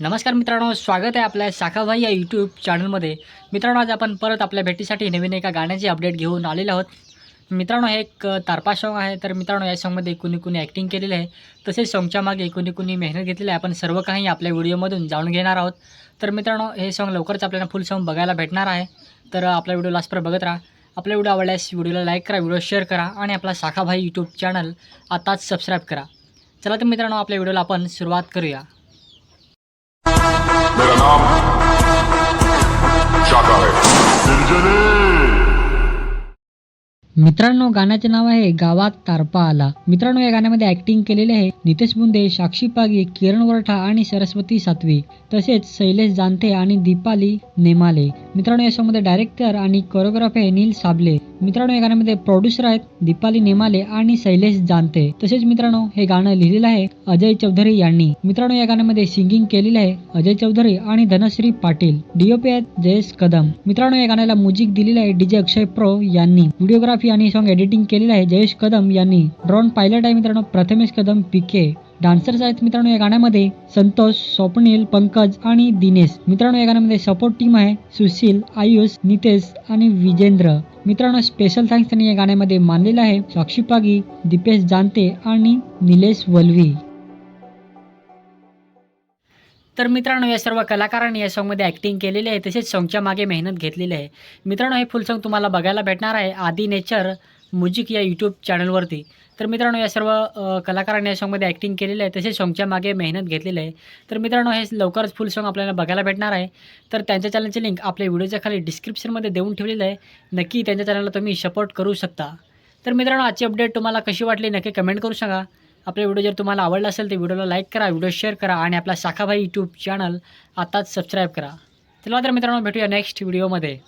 नमस्कार मित्रांनो स्वागत आहे आपल्या शाखाभाई या यूट्यूब चॅनलमध्ये मित्रांनो आज आपण परत आपल्या भेटीसाठी नवीन एका गाण्याची अपडेट घेऊन आलेलो आहोत. मित्रांनो हे एक तारपा सॉन्ग आहे. तर मित्रांनो या सॉन्गमध्ये कुणी कुणी ॲक्टिंग केलेलं आहे. तसेच सॉन्गच्या मागे कुणी कुणी मेहनत घेतलेली आहे. आपण सर्व काही आपल्या व्हिडिओमधून जाणून घेणार आहोत. तर मित्रांनो हे सॉन्ग लवकरच आपल्याला फुल सॉन्ग बघायला भेटणार आहे. तर आपला व्हिडिओ लास्टपर्यंत बघत राहा. आपला व्हिडिओ आवडल्यास व्हिडिओला लाईक करा व्हिडिओ शेअर करा आणि आपला शाखाभाई यूट्यूब चॅनल आताच सबस्क्राईब करा. चला तर मित्रांनो आपल्या व्हिडिओला आपण सुरुवात करूया. मित्रांनो गाण्याचे नाव आहे गावात तारपा आला. मित्रांनो या गाण्यामध्ये ऍक्टिंग केलेले आहे नितेश बुंदे साक्षी पागी किरण वरठा आणि सरस्वती सातवी. तसेच शैलेश जानते आणि दीपाली नेमाले. मित्रांनो या शोमध्ये डायरेक्टर आणि कोरिओग्राफी आहे नील साबले. मित्रांनो या गाण्यामध्ये प्रोड्युसर आहेत दीपाली नेमाले आणि शैलेश जानते तसेच मित्रांनो हे गाणं लिहिलेलं आहे अजय चौधरी यांनी. मित्रांनो या गाण्यामध्ये सिंगिंग केलेलं आहे अजय चौधरी आणि धनश्री पाटील. डीओपी आहेत जयेश कदम. मित्रांनो या गाण्याला म्युझिक दिलेलं आहे डीजे अक्षय प्रो यांनी. व्हिडिओग्राफी आणि सॉन्ग एडिटिंग केलेलं आहे. जयेश कदम यांनी ड्रोन पायलट आहे मित्रांनो. प्रथमेश कदम पिके डान्सर्स आहेत मित्रांनो या गाण्यामध्ये. संतोष स्वप्नील पंकज आणि दिनेश. मित्रांनो या गाण्यामध्ये सपोर्ट टीम आहे. सुशील आयुष नितेश आणि विजेंद्र. मित्रांनो स्पेशल थँक्स त्यांनी या गाण्यामध्ये मानलेलं आहे. साक्षी पागी दीपेश जानते आणि निलेश वल्वी. तर मित्रांनो या सर्व कलाकारांनी या सॉंगमध्ये ॲक्टिंग केलेली आहे. तसेच सॉंगच्या मागे मेहनत घेतलेली आहे. मित्रांनो हे फुल सॉन्ग तुम्हाला बघायला भेटणार आहे. आदी नेचर म्युझिक या यूट्यूब चॅनलवरती तर मित्रांनो या सर्व कलाकारांनी या सॉंगमध्ये ॲक्टिंग केलेली आहे. तसेच सॉंगच्या मागे मेहनत घेतलेली आहे. तर मित्रांनो हे लवकरच फुल सॉन्ग आपल्याला बघायला भेटणार आहे. तर त्यांच्या चॅनलची लिंक आपल्या व्हिडिओच्या खाली डिस्क्रिप्शनमध्ये देऊन ठेवलेलं आहे. नक्की त्यांच्या चॅनलला तुम्ही सपोर्ट करू शकता. तर मित्रांनो आजची अपडेट तुम्हाला कशी वाटली नक्की कमेंट करू सांगा. आपला व्हिडिओ जर तुम्हाला आवडला असेल तर व्हिडिओला लाईक करा व्हिडिओ शेअर करा आणि आपला शाखाभाई यूट्यूब चॅनल आताच सबस्क्राईब करा. चला तर मित्रांनो भेटूया नेक्स्ट व्हिडिओमध्ये